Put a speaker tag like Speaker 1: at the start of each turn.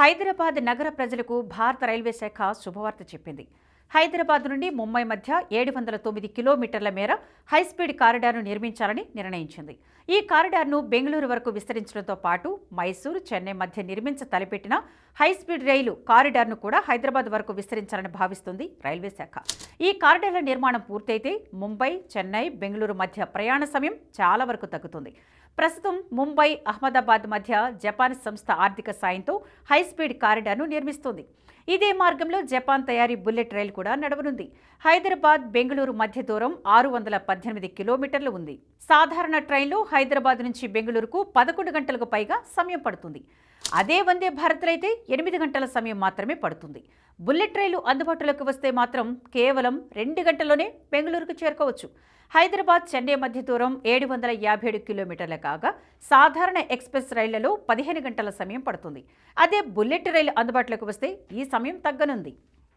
Speaker 1: హైదరాబాద్ నగర ప్రజలకు భారత రైల్వే శాఖ శుభవార్త చెప్పింది. హైదరాబాద్ నుండి ముంబై మధ్య ఏడు వందల తొమ్మిది కిలోమీటర్ల మేర హైస్పీడ్ కారిడార్ను నిర్మించాలని నిర్ణయించింది. ఈ కారిడార్ను బెంగళూరు వరకు విస్తరించడంతో పాటు మైసూరు చెన్నై మధ్య నిర్మించ తలపెట్టిన హైస్పీడ్ రైలు కారిడార్ను కూడా హైదరాబాద్ వరకు విస్తరించాలని భావిస్తుంది రైల్వే శాఖ. ఈ కారిడార్ల నిర్మాణం పూర్తయితే ముంబై చెన్నై బెంగళూరు మధ్య ప్రయాణ సమయం చాలా వరకు తగ్గుతుంది. ప్రస్తుతం ముంబై అహ్మదాబాద్ మధ్య జపాన్ సంస్థ ఆర్థిక సాయంతో హైస్పీడ్ కారిడార్ను నిర్మిస్తోంది. ఇదే మార్గంలో జపాన్ తయారీ బుల్లెట్ రైలు కూడా నడవనుంది. హైదరాబాద్ బెంగళూరు మధ్య దూరం ఆరు వందల పద్దెనిమిది కిలోమీటర్లు ఉంది. సాధారణ ట్రైన్లో హైదరాబాద్ నుంచి బెంగళూరుకు పదకొండు గంటలకు పైగా సమయం పడుతుంది. అదే వందే భారత్లో అయితే ఎనిమిది గంటల సమయం మాత్రమే పడుతుంది. బుల్లెట్ రైలు అందుబాటులోకి వస్తే మాత్రం కేవలం రెండు గంటల్లోనే బెంగళూరుకు చేరుకోవచ్చు. హైదరాబాద్ చెన్నై మధ్య దూరం ఏడు వందల యాభై ఏడు కిలోమీటర్ల కాగా సాధారణ ఎక్స్ప్రెస్ రైళ్ళలో పదిహేను గంటల సమయం పడుతుంది. అదే బుల్లెట్ రైలు అందుబాటులోకి వస్తే ఈ సమయం తగ్గనుంది.